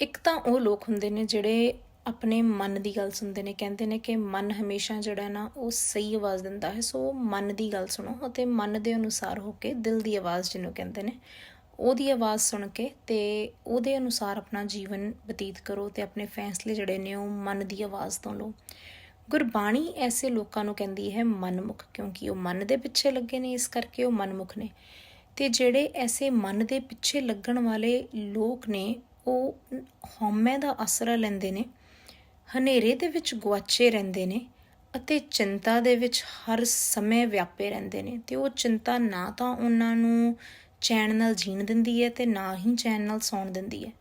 ਇੱਕ ਤਾਂ ਉਹ ਲੋਕ ਹੁੰਦੇ ਨੇ ਜਿਹੜੇ ਆਪਣੇ ਮਨ ਦੀ ਗੱਲ ਸੁਣਦੇ ਨੇ, ਕਹਿੰਦੇ ਨੇ ਕਿ ਮਨ ਹਮੇਸ਼ਾ ਜਿਹੜਾ ਨਾ ਉਹ ਸਹੀ ਆਵਾਜ਼ ਦਿੰਦਾ ਹੈ। ਸੋ ਮਨ ਦੀ ਗੱਲ ਸੁਣੋ ਅਤੇ ਮਨ ਦੇ ਅਨੁਸਾਰ ਹੋ ਕੇ ਦਿਲ ਦੀ ਆਵਾਜ਼ ਜਿਹਨੂੰ ਕਹਿੰਦੇ ਨੇ, ਉਹਦੀ ਆਵਾਜ਼ ਸੁਣ ਕੇ ਤੇ ਉਹਦੇ ਅਨੁਸਾਰ ਆਪਣਾ ਜੀਵਨ ਬਤੀਤ ਕਰੋ ਤੇ ਆਪਣੇ ਫੈਸਲੇ ਜਿਹੜੇ ਨੇ ਉਹ ਮਨ ਦੀ ਆਵਾਜ਼ ਤੋਂ ਲਓ। ਗੁਰਬਾਣੀ ਐਸੇ ਲੋਕਾਂ ਨੂੰ ਕਹਿੰਦੀ ਹੈ, ਮਨਮੁਖ, ਕਿਉਂਕਿ ਉਹ ਮਨ ਦੇ ਪਿੱਛੇ ਲੱਗੇ ਨੇ, ਇਸ ਕਰਕੇ ਉਹ ਮਨਮੁਖ ਨੇ। ਤੇ ਜਿਹੜੇ ਐਸੇ ਮਨ ਦੇ ਪਿੱਛੇ ਲੱਗਣ ਵਾਲੇ ਲੋਕ ਨੇ ਉਹ ਹਉਮੈ ਦਾ ਆਸਰਾ ਲੈਂਦੇ ਨੇ, ਹਨੇਰੇ ਦੇ ਵਿੱਚ ਗੁਆਚੇ ਰਹਿੰਦੇ ਨੇ ਅਤੇ ਚਿੰਤਾ ਦੇ ਵਿੱਚ ਹਰ ਸਮੇਂ ਵਿਆਪੇ ਰਹਿੰਦੇ ਨੇ। ਤੇ ਉਹ ਚਿੰਤਾ ਨਾ ਤਾਂ ਉਹਨਾਂ ਨੂੰ ਚੈਨ ਨਾਲ ਜੀਣ ਦਿੰਦੀ ਹੈ ਤੇ ਨਾ ਹੀ ਚੈਨ ਨਾਲ ਸੌਣ ਦਿੰਦੀ ਹੈ।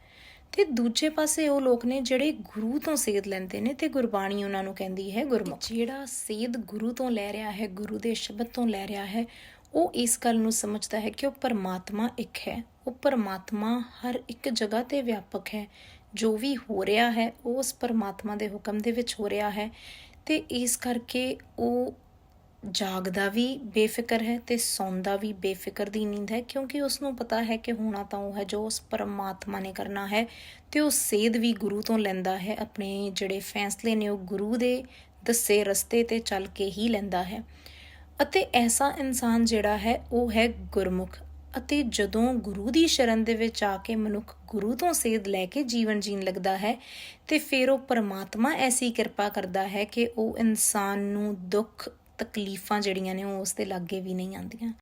ਤੇ ਦੂਜੇ ਪਾਸੇ ਉਹ ਲੋਕ ਨੇ ਜਿਹੜੇ ਗੁਰੂ ਤੋਂ ਸੇਧ ਲੈਂਦੇ ਨੇ ਤੇ ਗੁਰਬਾਣੀ ਉਹਨਾਂ ਨੂੰ ਕਹਿੰਦੀ ਹੈ ਗੁਰਮੁਖ। ਜਿਹੜਾ ਸੇਧ ਗੁਰੂ ਤੋਂ ਲੈ ਰਿਹਾ ਹੈ, ਗੁਰੂ ਦੇ ਸ਼ਬਦ ਤੋਂ ਲੈ ਰਿਹਾ ਹੈ, ਉਹ ਇਸ ਗੱਲ ਨੂੰ ਸਮਝਦਾ ਹੈ ਕਿ ਉਹ ਪਰਮਾਤਮਾ ਇੱਕ ਹੈ। ਉਹ ਪਰਮਾਤਮਾ ਹਰ ਇੱਕ ਜਗ੍ਹਾ ਤੇ ਵਿਆਪਕ ਹੈ। ਜੋ ਵੀ ਹੋ ਰਿਹਾ ਹੈ, ਉਹ ਉਸ ਪਰਮਾਤਮਾ ਦੇ ਹੁਕਮ ਦੇ ਵਿੱਚ ਹੋ ਰਿਹਾ ਹੈ ਤੇ ਇਸ ਕਰਕੇ ਉਹ ਜਾਗਦਾ ਵੀ ਬੇਫਿਕਰ ਹੈ ਤੇ ਸੌਂਦਾ ਵੀ ਬੇਫਿਕਰ ਦੀ ਨੀਂਦ ਹੈ, ਕਿਉਂਕਿ ਉਸ ਨੂੰ ਪਤਾ ਹੈ ਕਿ ਹੋਣਾ ਤਾਂ ਉਹ ਹੈ ਜੋ ਉਸ ਪਰਮਾਤਮਾ ਨੇ ਕਰਨਾ ਹੈ ਤੇ ਉਹ ਸੇਧ ਵੀ ਗੁਰੂ ਤੋਂ ਲੈਂਦਾ ਹੈ, ਆਪਣੇ ਜਿਹੜੇ ਫੈਸਲੇ ਨੇ ਉਹ ਗੁਰੂ ਦੇ ਦੱਸੇ ਰਸਤੇ ਤੇ ਚੱਲ ਕੇ ਹੀ ਲੈਂਦਾ ਹੈ। ਅਤੇ ਐਸਾ ਇਨਸਾਨ ਜਿਹੜਾ ਹੈ, ਉਹ ਹੈ ਗੁਰਮੁਖ। ਅਤੇ ਜਦੋਂ ਗੁਰੂ ਦੀ ਸ਼ਰਨ ਦੇ ਵਿੱਚ ਆ ਕੇ ਮਨੁੱਖ ਗੁਰੂ ਤੋਂ ਸੇਧ ਲੈ ਕੇ ਜੀਵਨ ਜੀਣ ਲੱਗਦਾ ਹੈ, ਤੇ ਫਿਰ ਉਹ ਪਰਮਾਤਮਾ ਐਸੀ ਕਿਰਪਾ ਕਰਦਾ ਹੈ ਕਿ ਉਹ ਇਨਸਾਨ ਨੂੰ ਦੁੱਖ ਤਕਲੀਫਾਂ ਜਿਹੜੀਆਂ ਨੇ ਉਹ ਉਸ ਦੇ ਲਾਗੇ ਵੀ ਨਹੀਂ ਆਉਂਦੀਆਂ।